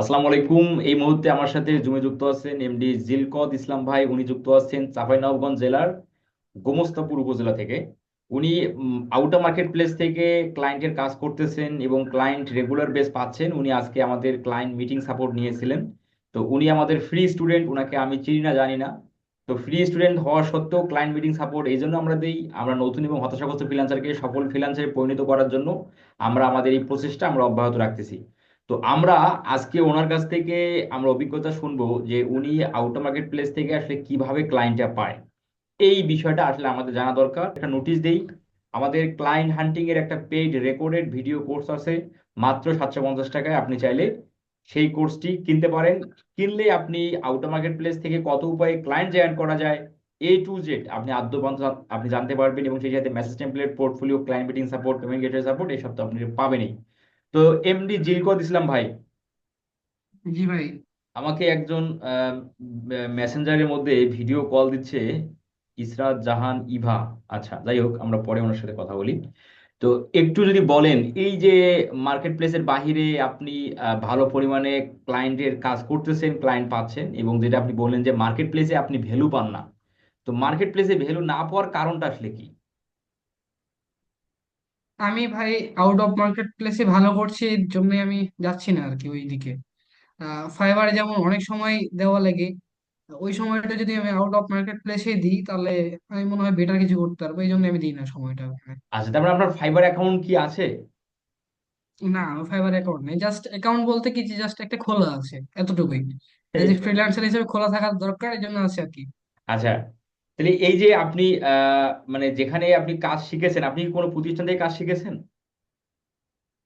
আসসালামু আলাইকুম। এই মুহূর্তে আমার সাথে জুমে যুক্ত আছেন এমডি জিলকদ ইসলাম ভাই, উনি যুক্ত আছেন চাঁপাইনবাবগঞ্জ জেলার গোমস্তাপুর উপজেলা থেকে। উনি আউটার মার্কেট প্লেস থেকে ক্লায়েন্টের কাজ করতেছেন এবং ক্লায়েন্ট রেগুলার বেস পাচ্ছেন। উনি আজকে আমাদের ক্লায়েন্ট মিটিং সাপোর্ট নিয়েছিলেন। তো উনি আমাদের ফ্রি স্টুডেন্ট উনাকে আমি চিনি না, জানি না। তো ফ্রি স্টুডেন্ট হওয়া সত্ত্বেও ক্লায়েন্ট মিটিং সাপোর্ট এই জন্য আমরা দিই। আমরা নতুন এবং হতাশাগ্রস্ত ফ্রিলান্সারকে সফল ফ্রিল্যান্সারে পরিণত করার জন্য আমরা আমাদের এই প্রচেষ্টা আমরা অব্যাহত রাখতেছি। তো আমরা আজকে ওনার কাছ থেকে আমরা অভিজ্ঞতা শুনব যে উনি আউটার মার্কেট প্লেস থেকে আসলে কীভাবে ক্লায়েন্টটা পায়। এই বিষয়টা আসলে আমাদের জানা দরকার। একটা নোটিশ দেই, আমাদের ক্লায়েন্ট হান্টিং এর একটা পেইড রেকর্ডেড ভিডিও কোর্স আছে, মাত্র সাতশো পঞ্চাশ টাকায়। আপনি চাইলে সেই কোর্সটি কিনতে পারেন। কিনলে আপনি আউটার মার্কেট প্লেস থেকে কত উপায়ে ক্লায়েন্ট জেনারেট করা যায় এ টু জেড আপনি আদ্যপান্ত আপনি জানতে পারবেন এবং সেই সাথে message template portfolio client meeting support payment gateway support এসব তো আপনি পাবেনই। তো এমডি জিলকদ ইসলাম ভাই। জি ভাই। আমাকে একজন মেসেঞ্জারের মধ্যে ভিডিও কল দিচ্ছে ইসরাত জাহান ইভা। আচ্ছা যাই হোক আমরা পরে ওনার সাথে কথা বলি। তো একটু যদি বলেন এই যে মার্কেট প্লেসের বাহিরে আপনি ভালো পরিমাণে ক্লায়েন্টের কাজ করতেছেন ক্লায়েন্ট পাচ্ছেন এবং যেটা আপনি বললেন যে মার্কেট প্লেসে আপনি ভ্যালু পান না তো মার্কেট প্লেসে ভ্যালু না পাওয়ার কারণটা আসলে কি? আমি ভাই আউট অফ মার্কেট প্লেসে ভালো করছি এর জন্যই আমি যাচ্ছি না আর কি ওই দিকে ফাইবারে যেমন অনেক সময় দেওয়া লাগে ওই সময়টা যদি আমি আউট অফ মার্কেট প্লেসে দিই তাহলে আমি মনে হয় বেটার কিছু করতে পারব এই জন্য আমি দিই না সময়টা ওখানে আচ্ছা তারপরে আপনার ফাইবার অ্যাকাউন্ট কি আছে? না আমার ফাইবার অ্যাকাউন্ট নেই জাস্ট অ্যাকাউন্ট বলতে কি যে জাস্ট একটা খোলা আছে এতটুকুই। এ ফ্রিল্যান্সার হিসেবে খোলা থাকার দরকার এই জন্য আছে আর কি। আচ্ছা তাহলে এই যে আপনি মানে যেখানে আপনি কাজ শিখেছেন আপনি কি কোনো প্রতিষ্ঠান থেকে কাজ শিখেছেন?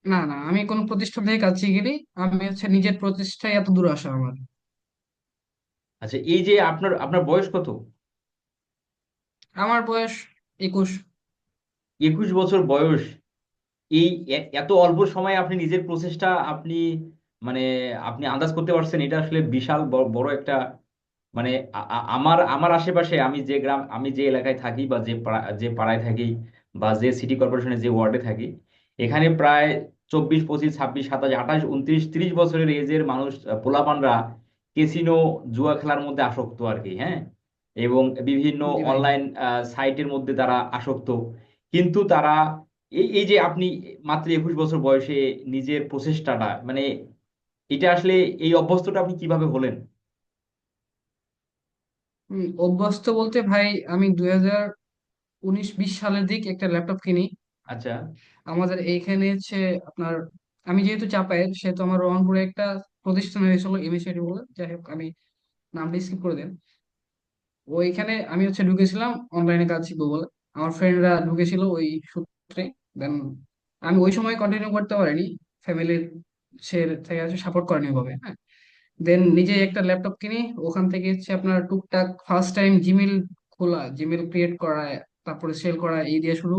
না না আমি কোনো প্রতিষ্ঠান থেকে কাজ শিখিনি। আমি হচ্ছে নিজের প্রতিষ্ঠায় এত দূর আসা আমার। আচ্ছা এই যে আপনার আপনার বয়স কত? আমার বয়স একুশ। একুশ বছর বয়স। এই এত অল্প সময়ে আপনি নিজের প্রচেষ্টা আপনি মানে আপনি আন্দাজ করতে পারছেন এটা আসলে বিশাল বড় একটা মানে আমার আমার আশেপাশে আমি যে গ্রাম আমি যে এলাকায় থাকি বা যে পাড়া- যে পাড়ায় থাকি বা যে সিটি কর্পোরেশনের যে ওয়ার্ডে থাকি এখানে প্রায় চব্বিশ পঁচিশ ছাব্বিশ সাতাশ আঠাশ উনত্রিশ ত্রিশ বছরের এজের মানুষ পোলাপানরা ক্যাসিনো জুয়া খেলার মধ্যে আসক্ত আর কি হ্যাঁ? এবং বিভিন্ন অনলাইন সাইটের মধ্যে তারা আসক্ত। কিন্তু তারা এই এই যে আপনি মাত্র একুশ বছর বয়সে নিজের প্রচেষ্টাটা মানে এটা আসলে এই অভ্যস্তটা আপনি কীভাবে হলেন? অভ্যস্ত বলতে ভাই আমি দুই হাজার উনিশ বিশ সালের দিক একটা ল্যাপটপ কিনি। আচ্ছা। আমাদের এইখানে হচ্ছে আপনার আমি যেহেতু চাপায়ের সেহেতু আমার রংপুরে একটা প্রতিষ্ঠান হয়েছিল এমএসআইটি বলে। যাই হোক আমি নামটা স্কিপ করে দেন। ওইখানে আমি হচ্ছে ঢুকেছিলাম অনলাইনে কাজ শিখব বলে। আমার ফ্রেন্ডরা ঢুকেছিল ওই সূত্রে। দেন আমি ওই সময় কন্টিনিউ করতে পারিনি। ফ্যামিলির সে থেকে সাপোর্ট করেনি ওভাবে হ্যাঁ। দেন নিজে একটা ল্যাপটপ কিনি ওখান থেকে হচ্ছে আপনার টুকটাক ফার্স্ট টাইম জিমেল খোলা জিমেল ক্রিয়েট করা তারপরে সেল করা এই দিয়ে শুরু।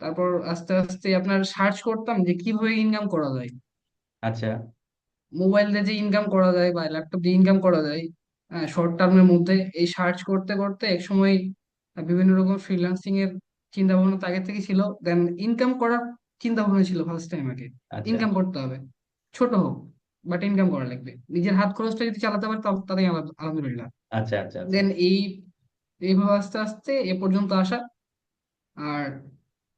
তারপর আস্তে আস্তে আপনার সার্চ করতাম যে কীভাবে ইনকাম করা যায়। আচ্ছা। মোবাইল দিয়ে যে ইনকাম করা যায় বা ল্যাপটপ দিয়ে ইনকাম করা যায় শর্ট টার্মের মধ্যে এই সার্চ করতে করতে এক সময় বিভিন্ন রকম ফ্রিল্যান্সিং এর চিন্তা ভাবনা তো আগে থেকে ছিল। দেন ইনকাম করার চিন্তা ভাবনা ছিল ফার্স্ট টাইম আগে। আচ্ছা। ইনকাম করতে হবে। ছোট হোক। বাট ইনকাম করা লাগবে। নিজের হাত খরচটা যদি চালাতে পারে তাতেই আলহাম- আলহামদুলিল্লাহ। আচ্ছা আচ্ছা আচ্ছা। দেন এই এইভাবে আস্তে আস্তে এ পর্যন্ত আসা। আর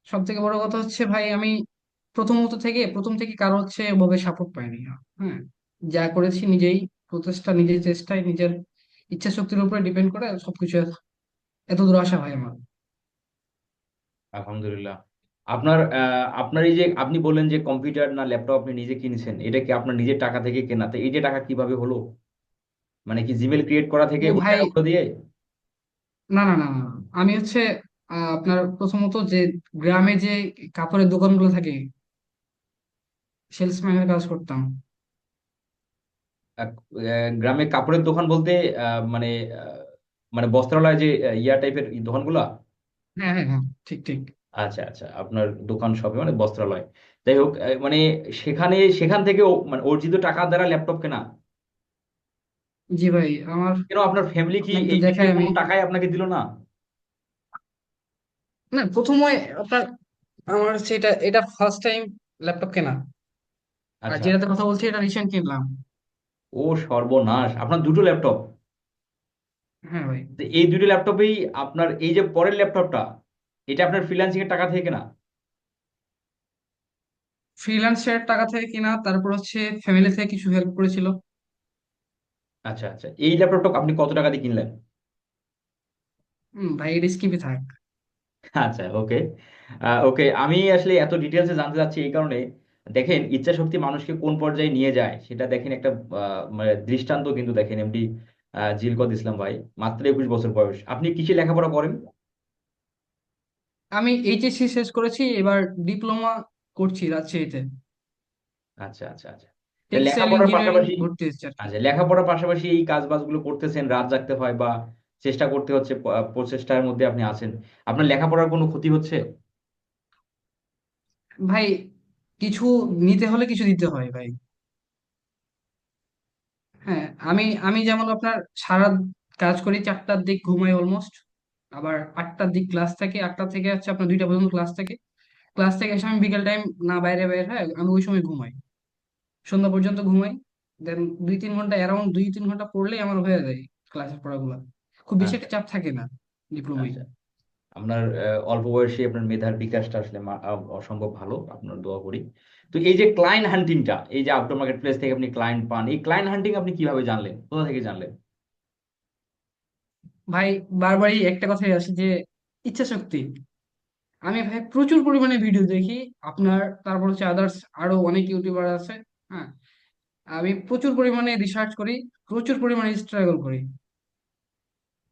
সব থেকে বড় কথা হচ্ছে ভাই আমি প্রথমত থেকে প্রথম থেকে কারও হচ্ছে ওভাবে সাপোর্ট পাইনি। হ্যাঁ যা করেছি নিজেই প্রচেষ্টা নিজের চেষ্টায় নিজের ইচ্ছা শক্তির উপরে ডিপেন্ড করে সবকিছু এত দূর আসা ভাই আমার। আলহামদুলিল্লাহ। আপনার আপনার এই যে আপনি বললেন যে কম্পিউটার না ল্যাপটপ আপনি নিজে কিনেছেন এটা কি আপনার নিজের টাকা থেকে কেনা? তো এই যে টাকা কীভাবে হলো? মানে কি জিমেল ক্রিয়েট করা থেকে ভাই দিয়ে? না না না। আমি হচ্ছে আপনার প্রথমত যে গ্রামে যে কাপড়ের দোকানগুলো থাকে সেলসম্যানের কাজ করতাম। গ্রামে কাপড়ের দোকান বলতে মানে মানে বস্ত্রালয় যে ইয়া টাইপের দোকানগুলা? হ্যাঁ হ্যাঁ হ্যাঁ ঠিক ঠিক। আচ্ছা আচ্ছা আপনার দোকান শপে মানে বস্ত্রালয়। যাই হোক আহ, মানে সেখানে সেখান থেকে ও- মানে অর্জিত টাকা দ্বারা ল্যাপটপ কেনা? জি ভাই আমার কেন আপনার ফ্যামিলি কি আপনাকে এই দেখাই এই আমি কোনো টাকাই আপনাকে দিল না? না প্রথমে আপনার আমার হচ্ছে এটা এটা ফার্স্ট টাইম ল্যাপটপ কেনা। আর আচ্ছা। যেটাতে কথা বলছি এটা রিসেন্ট কিনলাম। ও সর্বনাশ আপনার দুটো ল্যাপটপ? হ্যাঁ ভাই। এই দুটো ল্যাপটপেই আপনার এই যে পরের ল্যাপটপটা এটা আপনার ফ্রিল্যান্সিং এর টাকা থেকে না ফ্রিল্যান্সের টাকা থেকে কিনা তারপর হচ্ছে ফ্যামিলি থেকে কিছু হেল্প করেছিল। আচ্ছা আচ্ছা। এই ল্যাপটপটা আপনি কত টাকা দিয়ে কিনলেন? হুম ভাই রিস্কি থাক। আচ্ছা ওকে ওকে আমি আসলে এত ডিটেলসে জানতে চাচ্ছি এই কারণে। দেখেন ইচ্ছা শক্তি মানুষকে কোন পর্যায়ে নিয়ে যায় সেটা দেখেন একটা মানে দৃষ্টান্ত কিন্তু দেখেন এমডি জিলকদ ইসলাম ভাই মাত্র একুশ বছর বয়স। আপনি কিসে লেখাপড়া করেন? আমি এইচএসসি শেষ করেছি এবার ডিপ্লোমা করছি রাজশাহীতে। আচ্ছা আচ্ছা আচ্ছা। লেখাপড়ার পাশাপাশি ভর্তি হচ্ছে আচ্ছা লেখাপড়ার পাশাপাশি এই কাজ বাজগুলো করতেছেন রাত জাগতে হয় বা চেষ্টা করতে হচ্ছে প্রচেষ্টার মধ্যে আপনি আছেন। আপনার লেখাপড়ার কোনো ক্ষতি হচ্ছে? ভাই কিছু নিতে হলে কিছু দিতে হয় ভাই। হ্যাঁ আমি আমি যেমন আপনার সারা কাজ করি চারটার দিক ঘুমাই অলমোস্ট আবার আটটার দিক ক্লাস থাকে আটটা থেকে হচ্ছে আপনার দুইটা পর্যন্ত ক্লাস থাকে। ক্লাস থেকে এসে আমি বিকেল টাইম না বাইরে বের হয় আমি ওই সময় ঘুমাই। সন্ধ্যা পর্যন্ত ঘুমাই দেন দুই তিন ঘণ্টা অ্যারাউন্ড দুই তিন ঘণ্টা পড়লেই আমার হয়ে যায় ক্লাসের পড়াগুলো। খুব বেশি একটা আচ্ছা। চাপ থাকে না ডিপ্লোমায় আচ্ছা। আপনার অল্প বয়সে আপনার মেধার বিকাশটা আসলে অসম্ভব ভালো আপনার দোয়া করি। তো এই যে ক্লায়েন্ট হান্টিংটা এই যে আউটডোর মার্কেট প্লেস থেকে আপনি ক্লায়েন্ট পান এই ক্লায়েন্ট হান্টিং আপনি কীভাবে জানলেন? কোথা থেকে জানলেন? ভাই, বারবারই একটা কথাই আসে যে ইচ্ছা শক্তি আমি ভাই প্রচুর পরিমাণে ভিডিও দেখি। আপনার, তারপর হচ্ছে আদার্স আরও অনেক ইউটিউবার আছে হ্যাঁ? আমি প্রচুর পরিমাণে রিসার্চ করি, প্রচুর পরিমাণে স্ট্রাগল করি।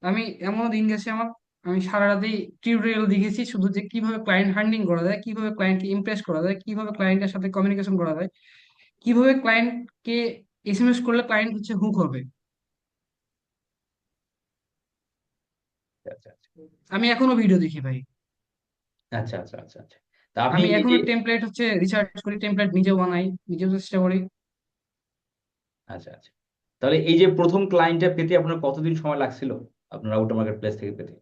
আমি এমন দিন গেছে আমার, আমি সারা রাতেই টিউটোরিয়াল দেখেছি শুধু যে কীভাবে ক্লায়েন্ট হ্যান্ডলিং করা যায়, কীভাবে ক্লায়েন্টকে ইমপ্রেস করা যায়, কীভাবে ক্লায়েন্টের সাথে কমিউনিকেশন করা যায়, কীভাবে ক্লায়েন্টকে এসএমএস করলে ক্লায়েন্ট হচ্ছে হুক হবে। আচ্ছা আচ্ছা। আমি এখনও ভিডিও দেখি ভাই। আচ্ছা আচ্ছা আচ্ছা আচ্ছা। তা আপনি আমি এখনও টেমপ্লেট হচ্ছে রিসার্চ করি টেমপ্লেট নিজেও বানাই নিজেও চেষ্টা করি। আচ্ছা আচ্ছা। তাহলে এই যে প্রথম ক্লায়েন্টটা পেতে আপনার কতদিন সময় লাগছিল আপনার আউটডোর মার্কেট প্লেস থেকে পেতে?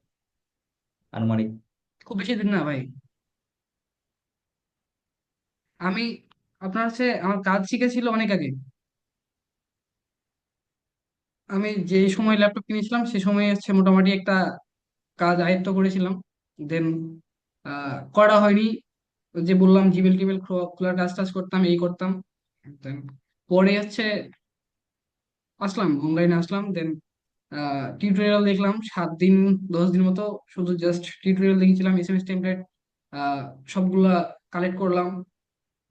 আনুমানিক। খুব বেশি দিন না ভাই। আমি আপনার হচ্ছে আমার কাজ শিখেছিল অনেক আগে। আমি যে সময় ল্যাপটপ কিনেছিলাম সে সময় হচ্ছে মোটামুটি একটা কাজ আয়ত্ত করেছিলাম। দেন করা হয়নি। যে বললাম, জিমেল টিমেল খোলার কাজ টাজ করতাম, এই করতাম। দেন পরে হচ্ছে আসলাম অনলাইনে আসলাম। দেন টিউটোরিয়াল দেখলাম, সাত দিন, দশ দিন মতো শুধু জাস্ট টিউটোরিয়াল দেখেছিলাম এসএমএস টেমপ্লেট সবগুলা কালেক্ট করলাম।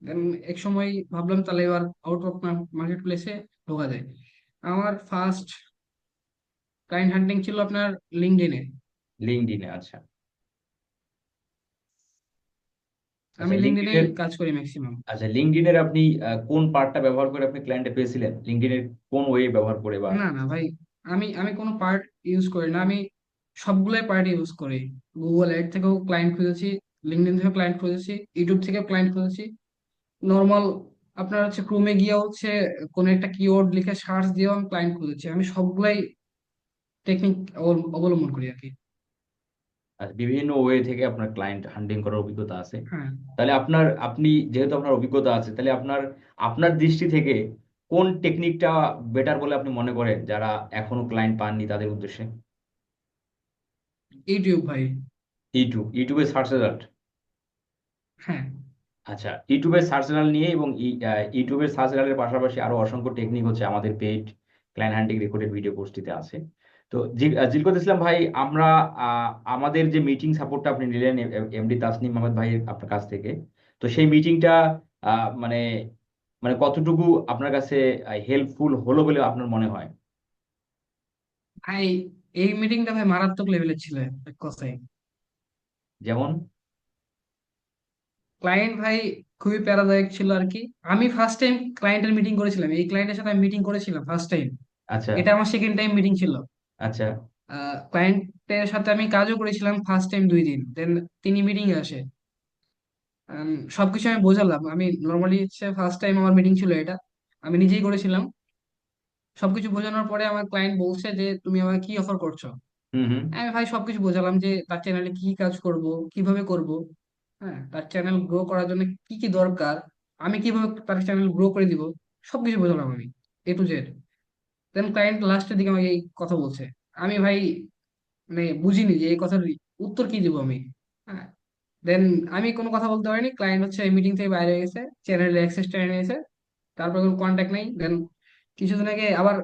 দেন এক সময় ভাবলাম, তাহলে এবার আউট অফ মার্কেট প্লেসে ঢোকা যায়। আমার ফার্স্ট ক্লায়েন্ট হান্টিং ছিল আপনার লিঙ্কডইনে লিঙ্কডইনে আচ্ছা। আমি আচ্ছা কাজ করি ম্যাক্সিমাম আচ্ছা লিঙ্কডইনের আপনি কোন পার্টটা ব্যবহার করে আপনি ক্লায়েন্টে পেয়েছিলেন? লিঙ্কডইনের কোন ওয়ে ব্যবহার করে বা? না না ভাই আমি আমি কোনো পার্ট ইউজ করি না। আমি সবগুলাই পার্ট ইউজ করি। গুগল অ্যাড থেকেও ক্লায়েন্ট খুঁজেছি লিঙ্কডইন থেকেও ক্লায়েন্ট খুঁজেছি ইউটিউব থেকে ক্লায়েন্ট খুঁজেছি। নর্মাল আপনার হচ্ছে ক্রোমে গিয়ে হচ্ছে কোনো একটা কিওয়ার্ড লিখে সার্চ দিয়েও আমি ক্লায়েন্ট খুঁজেছি। আমি সবগুলাই টেকনিক অবলম্বন করি আর কি। বিভিন্ন ওয়ে থেকে আপনার ক্লায়েন্ট হান্টিং করার অভিজ্ঞতা আছে। হ্যাঁ। তাহলে আপনার আপনি যেহেতু আপনার অভিজ্ঞতা আছে তাহলে আপনার আপনার দৃষ্টি থেকে কোন টেকনিকটা বেটার বলে আপনি মনে করেন যারা এখনও ক্লায়েন্ট পাননি তাদের উদ্দেশ্যে? ইউটিউব ভাই। ইউটিউব ইউটিউবে সার্চ রেজাল্ট হ্যাঁ। আচ্ছা ইউটিউবের সার্চ রেজাল্ট নিয়ে এবং ইউটিউবের সার্চ রেজাল্টের পাশাপাশি আরও অসংখ্য টেকনিক হচ্ছে আমাদের paid client hunting recorded video কোর্সটিতে আছে। তো জিলকত ইসলাম ভাই আমরা আমাদের যে মিটিং সাপোর্টটা আপনি নিলেন এমডি তাসনিম আহমেদ ভাইয়ের আপনার কাছ থেকে তো সেই মিটিংটা মানে মানে কতটুকু আপনার কাছে হেল্পফুল হলো বলে আপনার মনে হয়? ভাই এই মিটিংটা ভাই মারাত্মক লেভেলের ছিল এক কথায়। যেমন? ক্লায়েন্ট ভাই খুবই প্যারাদায়ক ছিল আর কি। আমি ফার্স্ট টাইম ক্লায়েন্টের মিটিং করেছিলাম এই ক্লায়েন্টের সাথে আমি মিটিং করেছিলাম ফার্স্ট টাইম আচ্ছা। এটা আমার সেকেন্ড টাইম মিটিং ছিল। আচ্ছা। ক্লায়েন্টের সাথে আমি কাজও করেছিলাম ফার্স্ট টাইম দুই দিন দেন তিনি মিটিং এ আসে। সবকিছু আমি বোঝালাম। আমি নর্মালি হচ্ছে ফার্স্ট টাইম আমার মিটিং ছিল এটা। আমি নিজেই করেছিলাম। সবকিছু বোঝানোর পরে আমার ক্লায়েন্ট বলছে যে তুমি আমাকে কি অফার করছ? আমি ভাই সবকিছু বোঝালাম যে তার চ্যানেলে কি কি কাজ করব কীভাবে করব হ্যাঁ তার চ্যানেল গ্রো করার জন্য কি কি দরকার আমি কীভাবে তার চ্যানেল গ্রো করে দিব সবকিছু বোঝালাম আমি A to Z then client লাস্টের দিকে আমাকে এই কথা বলছে। আমি ভাই মানে বুঝিনি যে এই কথার উত্তর কি দিব আমি? হ্যাঁ। দেন আমি কোনো কথা বলতে পারিনি। ক্লায়েন্ট হচ্ছে মিটিং থেকে বাইরে গেছে চ্যানেলের অ্যাক্সেসটা নিয়ে নিয়েছে তারপর কোনো কন্ট্যাক্ট নেই। দেন কিছুদিন আগে আবার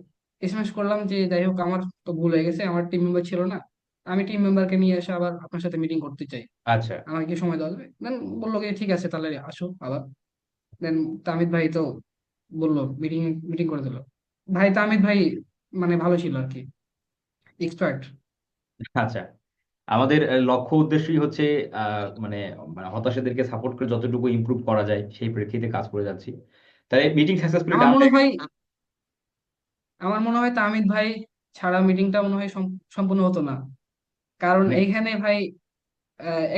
এসএমএস করলাম যে যাই হোক আমার তো ভুল হয়ে গেছে আমার টিম মেম্বার ছিল না। আমি টিম মেম্বারকে নিয়ে এসে আবার আপনার সাথে মিটিং করতে চাই। আচ্ছা। আমাকে কি সময় দেওয়া যাবে? দেন বলল যে ঠিক আছে তাহলে আসো আবার। দেন তামিদ ভাই তো বলল মিটিং মিটিং করে দিল। ভাই তামিদ ভাই মানে ভালো ছিল আর কি। এক্সপার্ট আচ্ছা। আমাদের লক্ষ্য উদ্দেশ্যই হচ্ছে মানে মানে হতাশাদেরকে সাপোর্ট করে যতটুকু ইমপ্রুভ করা যায় সেই প্রেক্ষিতে কাজ করে যাচ্ছি। তাহলে মিটিং সাকসেসফুলি আমার মনে হয়ে আমার মনে হয় তামিদ ভাই ছাড়া মিটিংটা মনে হয় সম্পূর্ণ হতো না। কারণ এইখানে ভাই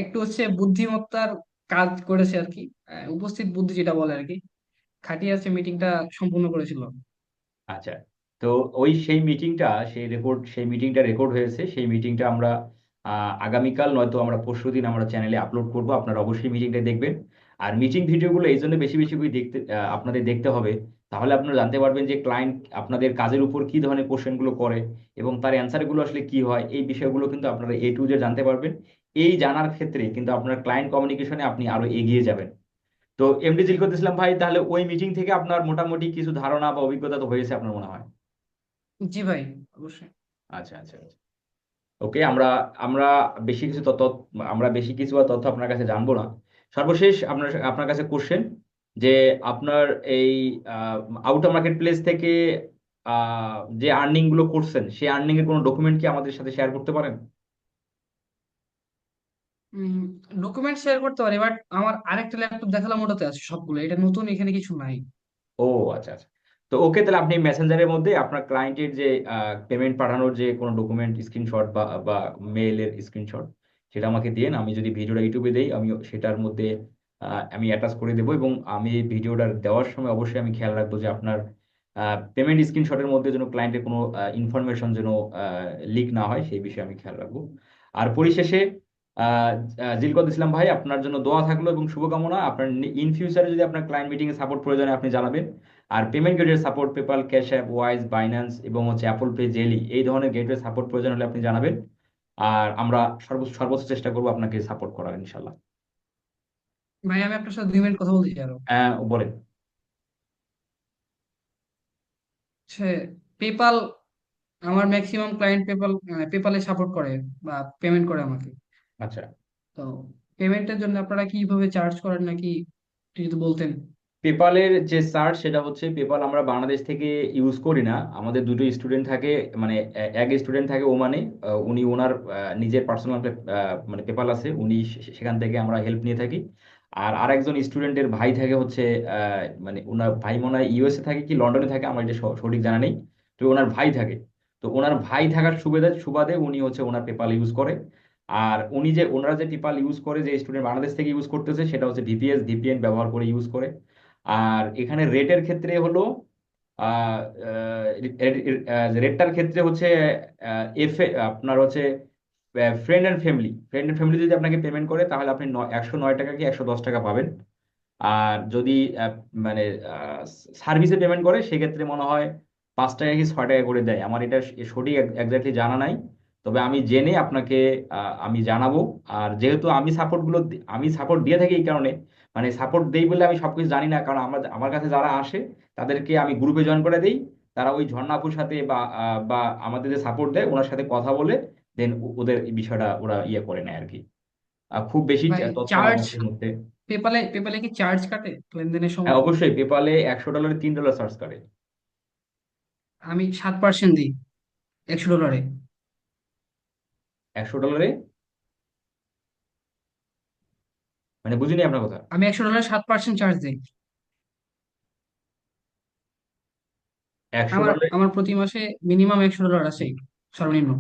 একটু হচ্ছে বুদ্ধিমত্তার কাজ করেছে আর কি। উপস্থিত বুদ্ধি যেটা বলে আর কি। খাটিয়ে আছে মিটিংটা সম্পূর্ণ করেছিল। আচ্ছা তো ওই সেই মিটিংটা সেই রেকর্ড সেই মিটিংটা রেকর্ড হয়েছে, সেই মিটিংটা আমরা আগামীকাল নয়তো আমরা পরশুদিন আমরা চ্যানেলে আপলোড করব, আপনারা অবশ্যই মিটিংটা দেখবেন। আর মিটিং ভিডিওগুলো এই জন্য বেশি বেশি করে দেখতে আপনাদের দেখতে হবে, তাহলে আপনারা জানতে পারবেন যে ক্লায়েন্ট আপনাদের কাজের উপর কি ধরনের কোশ্চেনগুলো করে এবং তার অ্যান্সারগুলো আসলে কি হয়, এই বিষয়গুলো কিন্তু আপনারা এ টু জেড জানতে পারবেন। এই জানার ক্ষেত্রে কিন্তু আপনার ক্লায়েন্ট কমিউনিকেশনে আপনি আরও এগিয়ে যাবেন। তো এমডি জিলকত ইসলাম ভাই তাহলে ওই মিটিং থেকে আপনার মোটামুটি কিছু ধারণা বা অভিজ্ঞতা তো হয়েছে আপনার মনে হয়? জি ভাই অবশ্যই। আচ্ছা আচ্ছা আচ্ছা। ওকে আমরা আমরা বেশি কিছু তথ্য আমরা বেশি কিছু আর তথ্য আপনার কাছে জানব না। সর্বশেষ আপনার আপনার কাছে কোশ্চেন যে আপনার এই আউটার মার্কেট প্লেস থেকে যে আর্নিংগুলো করছেন সেই আর্নিং এর কোনো ডকুমেন্ট কি আমাদের সাথে শেয়ার করতে পারেন? ডকুমেন্ট শেয়ার করতে পারি বাট আমার আরেকটা ল্যাপটপ দেখালাম ওটাতে আছে সবগুলো, এটা নতুন, এখানে কিছু নাই। ও আচ্ছা আচ্ছা। তো ওকে তাহলে আপনি মেসেঞ্জারের মধ্যে আপনার ক্লায়েন্টের যে পেমেন্ট পাঠানোর যে কোনো ডকুমেন্ট স্ক্রিনশট বা বা মেইলের স্ক্রিনশট সেটা আমাকে দিয়েন। আমি যদি ভিডিওটা ইউটিউবে দেই আমি সেটার মধ্যে আমি অ্যাটাচ করে দেবো এবং আমি ভিডিওটা দেওয়ার সময় অবশ্যই আমি খেয়াল রাখব যে আপনার পেমেন্ট স্ক্রিনশটের মধ্যে যেন ক্লায়েন্টের কোনো ইনফরমেশন যেন লিক না হয়, সেই বিষয়ে আমি খেয়াল রাখব। আর পরিশেষে জিলকদ ইসলাম ভাই আপনার জন্য দোয়া থাকল এবং শুভকামনা। আপনার ইন ফিউচারে যদি আপনার ক্লায়েন্ট মিটিং এ সাপোর্ট প্রয়োজন হয় আপনি জানাবেন। আর পেমেন্ট গেটের support PayPal Cash App Wise Binance এবং হচ্ছে অ্যাপল পে জেলি এই ধরনের গেটের সাপোর্ট প্রয়োজন হলে আপনি জানাবেন। আর আমরা সর্বোচ্চ সর্বোচ্চ চেষ্টা করব আপনাকে সাপোর্ট করার ইনশাল্লাহ ভাই আমি আপনার সাথে দুই মিনিট কথা বলতে চাই আরও। হ্যাঁ বলেন। পেপাল আমার ম্যাক্সিমাম ক্লায়েন্ট পেপাল পেপালে সাপোর্ট করে বা পেমেন্ট করে আমাকে। আচ্ছা। তো পেমেন্টের জন্য আপনারা কীভাবে চার্জ করেন নাকি একটু যদি বলতেন? পেপালের যে সার্চ সেটা হচ্ছে পেপাল আমরা বাংলাদেশ থেকে ইউজ করি না। আমাদের দুটো স্টুডেন্ট থাকে মানে এক স্টুডেন্ট থাকে ওমানে উনি ওনার নিজের পার্সোনাল মানে পেপাল আছে উনি সেখান থেকে আমরা হেল্প নিয়ে থাকি। আর আরেকজন স্টুডেন্টের ভাই থাকে হচ্ছে আহ, মানে ওনার ভাই মনে হয় ইউএসএ থাকে কি লন্ডনে থাকে আমার এটা সঠিক জানা নেই। তো ওনার ভাই থাকে। তো ওনার ভাই থাকার সুবিধা সুবাদে উনি হচ্ছে ওনার পেপাল ইউজ করে। আর উনি যে ওনারা যে টিপাল ইউজ করে, যে স্টুডেন্ট বাংলাদেশ থেকে ইউজ করতেছে, সেটা হচ্ছে ভিপিএস ভিপিএন ব্যবহার করে ইউজ করে। আর এখানে রেটের ক্ষেত্রে হলো রেটটার ক্ষেত্রে হচ্ছে এফ আপনার হচ্ছে friend and family friend and family যদি আপনাকে পেমেন্ট করে, তাহলে আপনি একশো নয় টাকা কি একশো দশ টাকা পাবেন। আর যদি মানে সার্ভিসে পেমেন্ট করে, সেক্ষেত্রে মনে হয় পাঁচ টাকা কি ছয় টাকা করে দেয়। আমার এটা সঠিক এক্স্যাক্টলি জানা নাই। তবে আমি জেনে আপনাকে আমি জানাব। আর যেহেতু আমি সাপোর্টগুলো আমি সাপোর্ট দিয়ে থাকি এই কারণে মানে সাপোর্ট দেই বলে আমি সবকিছু জানি না কারণ আমার আমার কাছে যারা আসে তাদেরকে আমি গ্রুপে জয়েন করে দেই। তারা ওই ঝর্ণাপুর সাথে বা বা আমাদের যে সাপোর্ট দেয় ওনার সাথে কথা বলে দেন ওদের বিষয়টা ওরা ইয়ে করে নেয় আর কি খুব বেশি চার্জ মধ্যে। পেপালে পেপালে কি চার্জ কাটে লেনদেনের হ্যাঁ সময় অবশ্যই পেপালে একশো ডলারে তিন ডলার চার্জ করে। আমি সাত পার্সেন্ট দিই একশো ডলারে একশো ডলারে? মানে বুঝিনি আপনার কথা। আমি একশো ডলারে সাত পার্সেন্ট চার্জ দিই। একশো আমার ডলারে? আমার প্রতি মাসে মিনিমাম একশো ডলার আছে সর্বনিম্ন।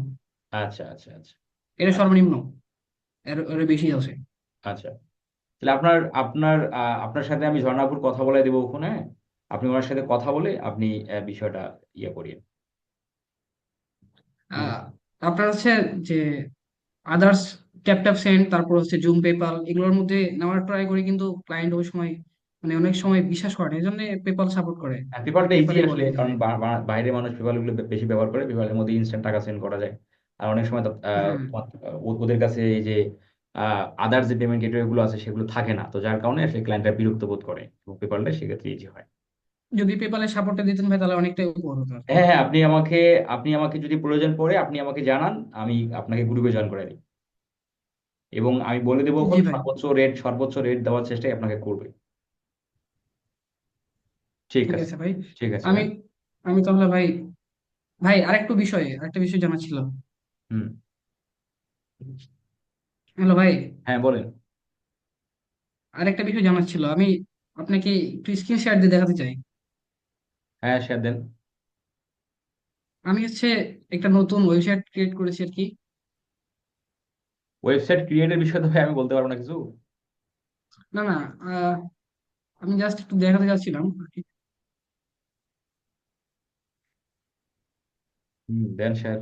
আচ্ছা আচ্ছা আচ্ছা। এটা সর্বনিম্ন। এর এর বেশি আছে। আচ্ছা। তাহলে আপনার আপনার আপনার সাথে আমি ঝর্ণাপুর কথা বলে দেবো ওখানে হ্যাঁ? আপনি ওনার সাথে কথা বলে আপনি বিষয়টা ইয়ে করিয়ে। আপনার হচ্ছে যে আদার্স ট্যাপ ট্যাপ সেন্ড তারপর হচ্ছে জুম পেপাল এগুলোর মধ্যে নেওয়ার ট্রাই করি কিন্তু ক্লায়েন্ট ওই সময় মানে অনেক সময় বিশ্বাস করে না এই জন্য পেপাল সাপোর্ট করে। পেপালটা ইজি আসলে কারণ হ্যাঁ বা- বা- বাইরের মানুষ পেপালগুলো বেশি ব্যবহার করে পেপালের মধ্যে ইনস্ট্যান্ট টাকা সেন্ড করা যায়। আর অনেক সময় হ্যাঁ ওদের কাছে এই যে আদার যে পেমেন্ট গেটওয়ে গুলো আছে সেগুলো থাকে না। তো যার কারণে আসলে ক্লায়েন্টরা বিরক্ত বোধ করে এবং পেপালটা সেক্ষেত্রে ইজি হয়। যদি পেপালের সাপোর্টটা দিতেন ভাই তাহলে অনেকটাই উপকার হতো আর কি। হ্যাঁ হ্যাঁ আপনি আমাকে আপনি আমাকে যদি প্রয়োজন পড়ে আপনি আমাকে জানান আমি আপনাকে গ্রুপে জয়েন করে দিই। এবং আমি বলে দেবো জি ভাই। সর্বোচ্চ রেট সর্বোচ্চ রেট দেওয়ার চেষ্টাই আপনাকে করবে। ঠিক ঠিক আছে। আছে ভাই। ঠিক আছে আমি ভাই। আমি তাহলে ভাই ভাই আরেকটু বিষয় আরেকটা বিষয় জানা ছিল। হুম। হ্যালো ভাই। হ্যাঁ বলেন। আরেকটা বিষয় জানার ছিল আমি আপনাকে একটু স্ক্রিন শেয়ার দিয়ে দেখাতে চাই। হ্যাঁ শেয়ার দেন। আমি হচ্ছে একটা নতুন ওয়েবসাইট ক্রিয়েট করেছি আর কি। ওয়েবসাইট ক্রিয়েটের বিষয়ে তো ভাই আমি বলতে পারব না কিছু। না না আহ, আমি জাস্ট একটু দেখাতে যাচ্ছিলাম আর কি। হুম দেন শেয়ার